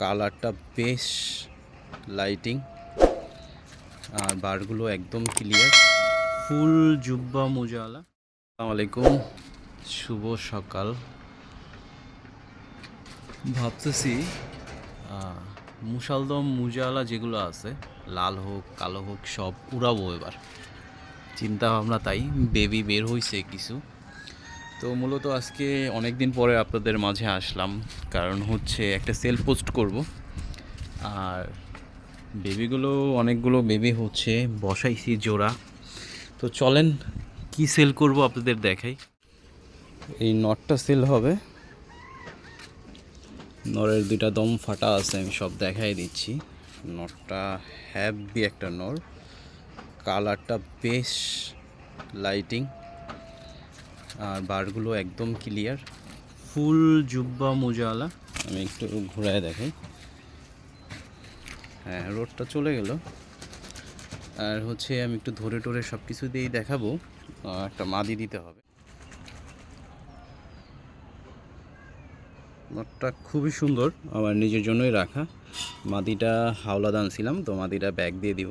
কালারটা বেশ লাইটিং আর বারগুলো একদম ক্লিয়ার। ফুল জুব্বা মোজাওয়ালা আসসালামু আলাইকুম। শুভ সকাল। ভাবতেছি মুসালদম মুজাওয়ালা যেগুলো আছে, লাল হোক, কালো হোক, সব উড়াবো এবার। চিন্তা ভাবনা তাই, বেবি বের হয়েছে কিছু। তো মূলত আজকে অনেক দিন পরে আপনাদের মাঝে আসলাম, কারণ হচ্ছে একটা সেল পোস্ট করব। আর বেবিগুলো অনেকগুলো বেবি হচ্ছে, বসাইছি জোড়া। তো চলেন, কি সেল করব আপনাদের দেখাই। এই নটটা সেল হবে। নরের দুইটা দম ফাটা আছে, আমি সব দেখাই দিচ্ছি। নটটা হ্যাভি একটা নর। কালারটা বেশ লাইটিং বারগুলো একদম ক্লিয়ার ফুল জুব্বা মোজাওয়ালা আমি একটু ঘুরায় দেখাই হ্যাঁ রোডটা চলে গেল। আর হচ্ছে আমি একটু ধরে টরে সব কিছু দিয়েই দেখাবো। একটা মাদি দিতে হবে। নটটা খুবই সুন্দর। আমার নিজের জন্যই রাখা। মাদিটা হাওলা দানছিলাম তো মাদিটা ব্যাগ দিয়ে দিব।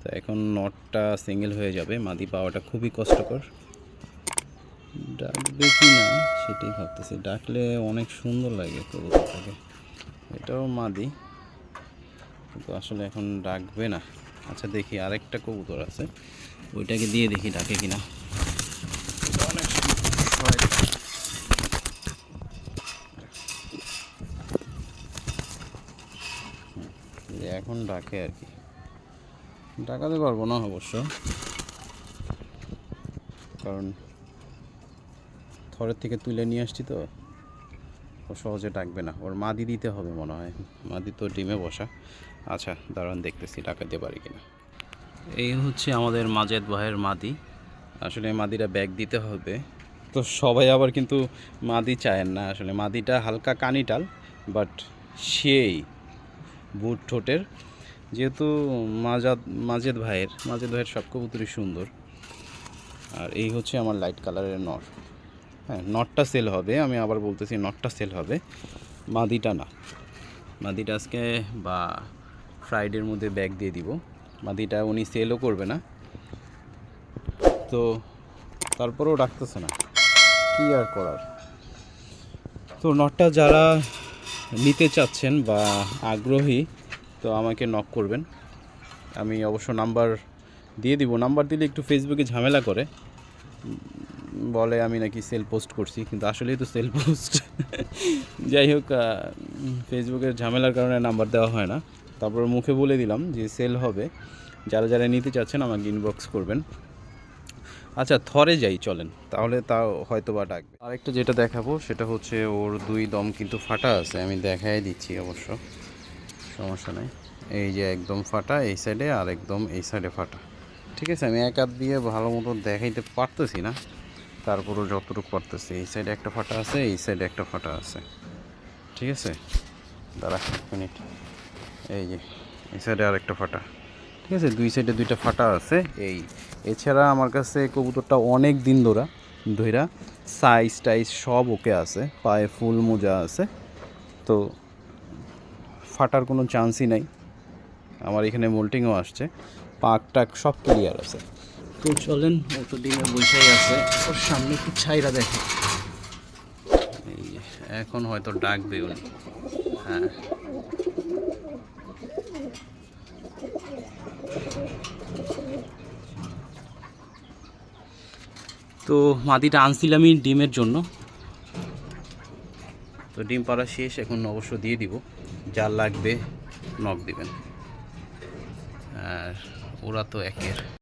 তো এখন নটটা সিঙ্গেল হয়ে যাবে। মাদি পাওয়াটা খুবই কষ্টকর। ডাকবে কি না সেটাই ভাবতেছি। ডাকলে অনেক সুন্দর লাগে কবুতরটাকে। এটাও মাদি কিন্তু আসলে এখন ডাকবে না। আচ্ছা দেখি আরেকটা কবুতর আছে। ওইটাকে দিয়ে দেখি ডাকে। হুম, এই এখন ডাকে আর কি। ডাকাতে পারব না অবশ্য। কারণ থরের থেকে তুলে নিয়ে আসছি তো। ও সহজে ডাকবে না। ওর মাদি দিতে হবে মনে হয়। মাদি তো ডিমে বসা। আচ্ছা দাঁড়ান দেখতেছি ডাকাতে পারি কিনা। এই হচ্ছে আমাদের মাজেদ ভাইয়ের মাদি। আসলে মাদিটা ব্যাগ দিতে হবে। তো সবাই আবার কিন্তু মাদি চায়েন না। আসলে মাদিটা হালকা কানিটাল বাট সেই বুট ঠোঁটের। যেহেতু মাজাদ মাজেদ ভাইয়ের মাজেদ ভাইয়ের সব কবুতরই সুন্দর। আর এই হচ্ছে আমার লাইট কালারের নর। হ্যাঁ নটটা সেল হবে। আমি আবার বলতেছি নটটা সেল হবে। মাদিটা না। মাদিটা আজকে বা ফ্রাইডের মধ্যে ব্যাগ দিয়ে দিব। মাদিটা উনি সেলও করবে না। তো তারপরেও ডাকতেছে না। কী আর করার? তো নটটা যারা নিতে চাচ্ছেন বা আগ্রহী, তো আমাকে নক করবেন। আমি অবশ্য নাম্বার দিয়ে দিব। নাম্বার দিলে একটু ফেসবুকে ঝামেলা করে। বলে, আমি নাকি সেল পোস্ট করছি, কিন্তু আসলেই তো সেল পোস্ট। যাই হোক ফেসবুকের ঝামেলার কারণে নাম্বার দেওয়া হয় না। তারপর মুখে বলে দিলাম যে সেল হবে। যারা যারা নিতে চাচ্ছেন, আমাকে ইনবক্স করবেন। আচ্ছা থরে যাই, চলেন। তাহলে তাও হয়তো বা ডাকবে। আরেকটা যেটা দেখাবো, সেটা হচ্ছে ওর দুই দম কিন্তু ফাটা আছে। আমি দেখাই দিচ্ছি অবশ্য। সমস্যা নেই। এই যে একদম ফাটা এই সাইডে আর একদম এই সাইডে ফাটা। ঠিক আছে? আমি এক হাত দিয়ে ভালো মতো দেখাইতে পারতেছি না। তারপরও যতটুকু পারতেছি। এই সাইডে একটা ফাটা আছে, এই সাইডে একটা ফাটা আছে। ঠিক আছে? দাঁড়া, এক মিনিট। এই যে, এই সাইডে আর একটা ফাটা। ঠিক আছে? দুই সাইডে দুইটা ফাটা আছে, এই। এছাড়া আমার কাছে কবুতরটা অনেক দিন ধরা, ধইরা সাইজ টাইজ সব ওকে আছে, পায়ে ফুল মোজা আছে। তো ফাটার কোনো চান্সই নাই। আমার এখানে মোল্টিংও আসছে পাক টাক সব ক্লিয়ার আছে। তো চলেন ও তো ডিমে বসেই আছে। ওর সামনে একটু ছাইরা দেখে। এই এখন হয়তো ডাকবে উনি। হ্যাঁ। তো মাদিটা আনছিলামই ডিমের জন্য। তো ডিম পাড়া শেষ, এখন অবশ্য দিয়ে দিব। যা লাগবে, নখ দিবেন। আর ওরা তো একের।